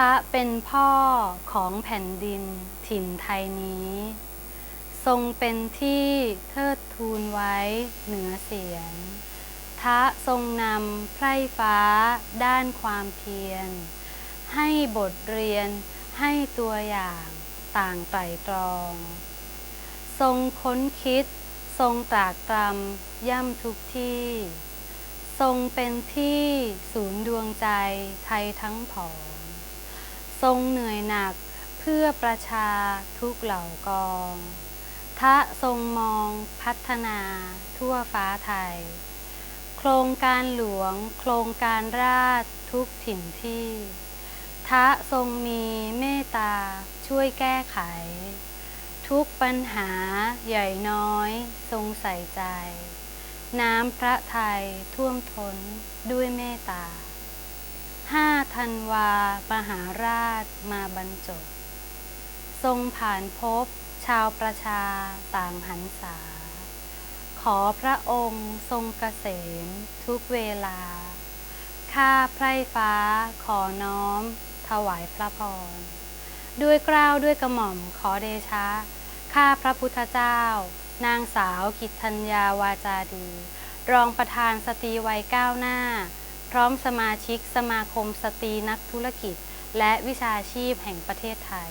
พระเป็นพ่อของแผ่นดินถิ่นไทยนี้ ทรงเป็นที่เทิดทูนไว้เหนือเสียงทะทรงนำไพร่ฟ้าด้านความเพียร ให้บทเรียนให้ตัวอย่างต่างไตรตรอง ทรงค้นคิด ทรงตรากตรำย่ำทุกที่ ทรงเป็นที่ศูนย์ดวงใจไทยทั้งผอง ทรงเหนื่อยหนักเพื่อประชาทุกเหล่ากองทะทรงมองพัฒนาทั่วฟ้าไทย โครงการหลวง โครงการราชทุกถิ่นที่ทะทรงมีเมตตาช่วยแก้ไข ทุกปัญหาใหญ่น้อยทรงใส่ใจ น้ำพระไทยท่วมท้นด้วยเมตตา ห้าธันวา มหาราชมาบรรจบ ทรงผ่านพบชาวประชาต่างหันษา ขอพระองค์ทรงเกษมทุกเวลา ข้าไพร่ฟ้าขอน้อม ถวายพระพร ด้วยเกล้าวด้วยกระหม่อมขอเดชะ ข้าพระพุทธเจ้า นางสาวกิตทัญญาวาจาดี รองประธานสตรีวัยก้าวหน้า ร้อมสมาชิกสมาคมสตรีนักธุรกิจ และวิชาชีพแห่งประเทศไทย